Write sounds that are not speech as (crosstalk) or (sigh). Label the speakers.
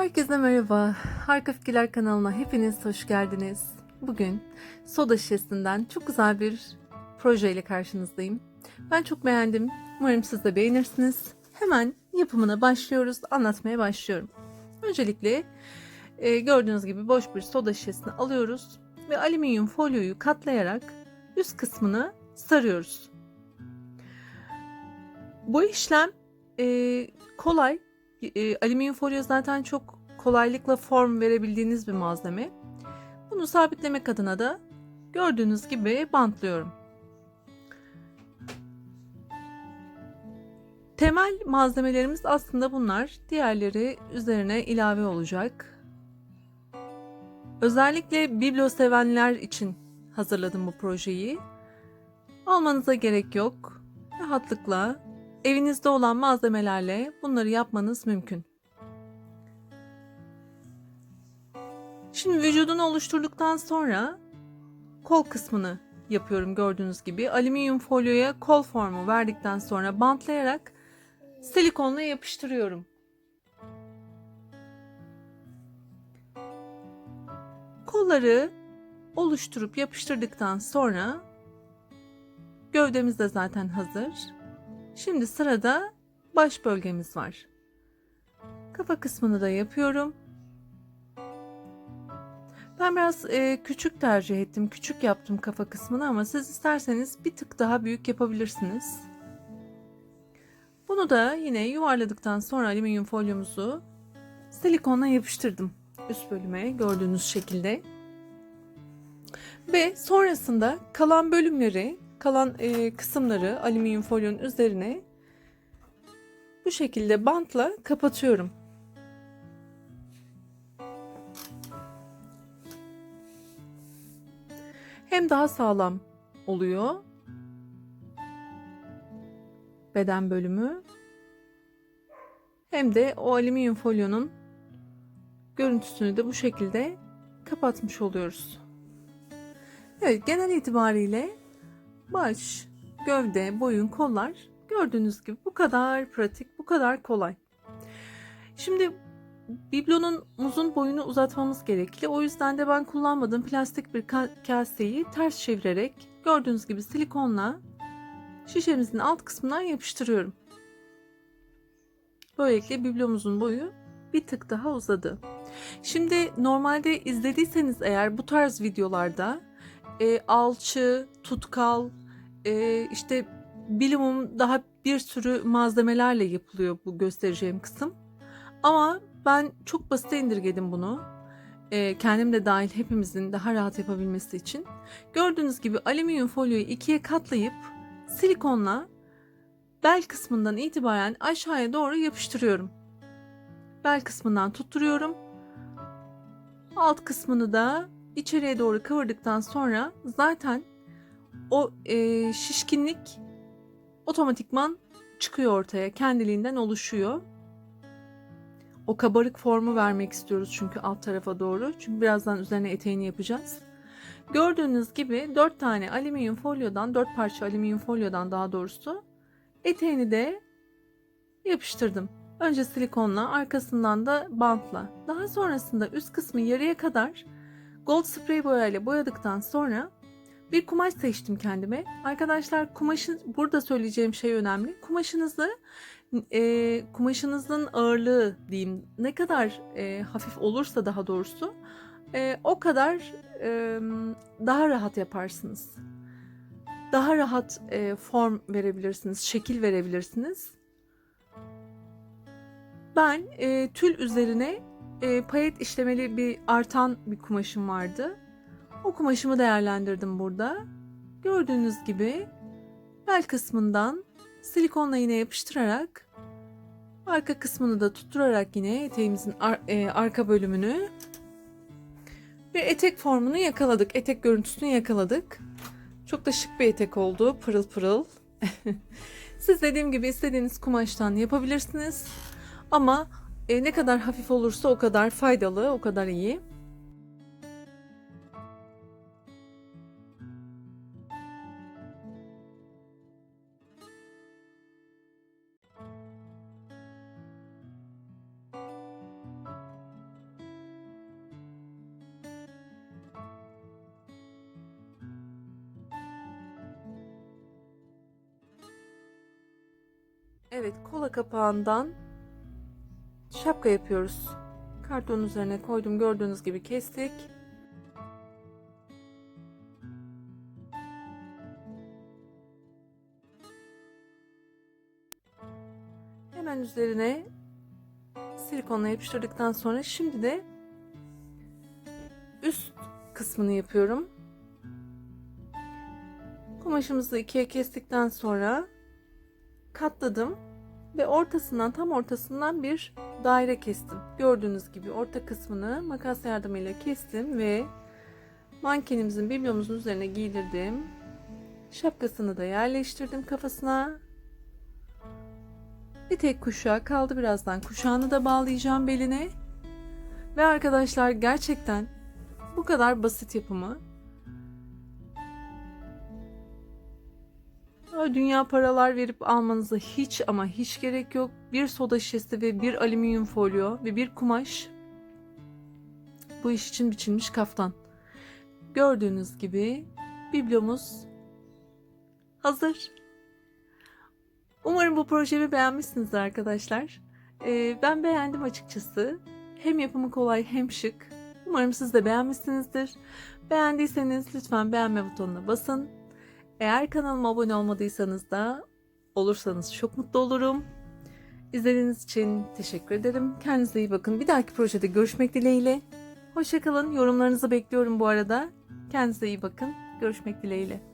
Speaker 1: Herkese merhaba. Harika Fikirler kanalına hepiniz hoş geldiniz. Bugün soda şişesinden çok güzel bir projeyle karşınızdayım. Ben çok beğendim. Umarım siz de beğenirsiniz. Hemen yapımına başlıyoruz. Anlatmaya başlıyorum. Öncelikle e, gördüğünüz gibi boş bir soda şişesini alıyoruz ve alüminyum folyoyu katlayarak üst kısmını sarıyoruz. Bu işlem e, kolay e, alüminyum folyo zaten çok kolaylıkla form verebildiğiniz bir malzeme. Bunu sabitlemek adına da gördüğünüz gibi bantlıyorum. Temel malzemelerimiz aslında bunlar. Diğerleri üzerine ilave olacak. Özellikle biblo sevenler için hazırladım bu projeyi. Almanıza gerek yok. Rahatlıkla Evinizde olan malzemelerle bunları yapmanız mümkün. Şimdi vücudunu oluşturduktan sonra kol kısmını yapıyorum gördüğünüz gibi. Alüminyum folyoya kol formu verdikten sonra bantlayarak silikonla yapıştırıyorum. Kolları oluşturup yapıştırdıktan sonra gövdemiz de zaten hazır. Şimdi sırada baş bölgemiz var. Kafa kısmını da yapıyorum. Ben biraz e, küçük tercih ettim. Küçük yaptım kafa kısmını ama siz isterseniz bir tık daha büyük yapabilirsiniz. Bunu da yine yuvarladıktan sonra alüminyum folyomuzu silikonla yapıştırdım üst bölüme gördüğünüz şekilde. Ve sonrasında kalan bölümleri kalan e, kısımları alüminyum folyonun üzerine bu şekilde bantla kapatıyorum. Hem daha sağlam oluyor beden bölümü hem de o alüminyum folyonun görüntüsünü de bu şekilde kapatmış oluyoruz. Evet genel itibariyle baş, gövde, boyun, kollar gördüğünüz gibi bu kadar pratik, bu kadar kolay. Şimdi biblonun uzun boyunu uzatmamız gerekli. O yüzden de ben kullanmadığım plastik bir kaseyi ters çevirerek gördüğünüz gibi silikonla şişemizin alt kısmından yapıştırıyorum. Böylelikle biblomuzun boyu bir tık daha uzadı. Şimdi normalde izlediyseniz eğer bu tarz videolarda e, alçı, tutkal, e, işte bilimum daha bir sürü malzemelerle yapılıyor bu göstereceğim kısım. Ama ben çok basit indirgedim bunu. E, kendim de dahil hepimizin daha rahat yapabilmesi için. Gördüğünüz gibi alüminyum folyoyu ikiye katlayıp silikonla bel kısmından itibaren aşağıya doğru yapıştırıyorum. Bel kısmından tutturuyorum. Alt kısmını da içeriye doğru kıvırdıktan sonra zaten o e, şişkinlik otomatikman çıkıyor ortaya. Kendiliğinden oluşuyor. O kabarık formu vermek istiyoruz çünkü alt tarafa doğru. Çünkü birazdan üzerine eteğini yapacağız. Gördüğünüz gibi 4 tane alüminyum folyodan, 4 parça alüminyum folyodan daha doğrusu eteğini de yapıştırdım. Önce silikonla, arkasından da bantla. Daha sonrasında üst kısmı yarıya kadar gold sprey boyayla boyadıktan sonra bir kumaş seçtim kendime. Arkadaşlar kumaşın burada söyleyeceğim şey önemli. Kumaşınızı e, kumaşınızın ağırlığı diyeyim ne kadar e, hafif olursa daha doğrusu e, o kadar e, daha rahat yaparsınız. Daha rahat e, form verebilirsiniz, şekil verebilirsiniz. Ben e, tül üzerine e, payet işlemeli bir artan bir kumaşım vardı. O değerlendirdim burada. Gördüğünüz gibi bel kısmından silikonla yine yapıştırarak arka kısmını da tutturarak yine eteğimizin ar- e, arka bölümünü bir etek formunu yakaladık. Etek görüntüsünü yakaladık. Çok da şık bir etek oldu. Pırıl pırıl. (laughs) Siz dediğim gibi istediğiniz kumaştan yapabilirsiniz. Ama e, ne kadar hafif olursa o kadar faydalı, o kadar iyi. Evet, kola kapağından şapka yapıyoruz. Kartonun üzerine koydum. Gördüğünüz gibi kestik. Hemen üzerine silikonla yapıştırdıktan sonra şimdi de üst kısmını yapıyorum. Kumaşımızı ikiye kestikten sonra katladım ve ortasından tam ortasından bir daire kestim. Gördüğünüz gibi orta kısmını makas yardımıyla kestim ve mankenimizin biblomuzun üzerine giydirdim. Şapkasını da yerleştirdim kafasına. Bir tek kuşağı kaldı birazdan. Kuşağını da bağlayacağım beline. Ve arkadaşlar gerçekten bu kadar basit yapımı. Öyle Dünya paralar verip almanıza hiç ama hiç gerek yok. Bir soda şişesi ve bir alüminyum folyo ve bir kumaş. Bu iş için biçilmiş kaftan. Gördüğünüz gibi biblomuz hazır. Umarım bu projemi beğenmişsinizdir arkadaşlar. Ee, ben beğendim açıkçası. Hem yapımı kolay hem şık. Umarım siz de beğenmişsinizdir. Beğendiyseniz lütfen beğenme butonuna basın. Eğer kanalıma abone olmadıysanız da olursanız çok mutlu olurum. İzlediğiniz için teşekkür ederim. Kendinize iyi bakın. Bir dahaki projede görüşmek dileğiyle. Hoşçakalın. Yorumlarınızı bekliyorum bu arada. Kendinize iyi bakın. Görüşmek dileğiyle.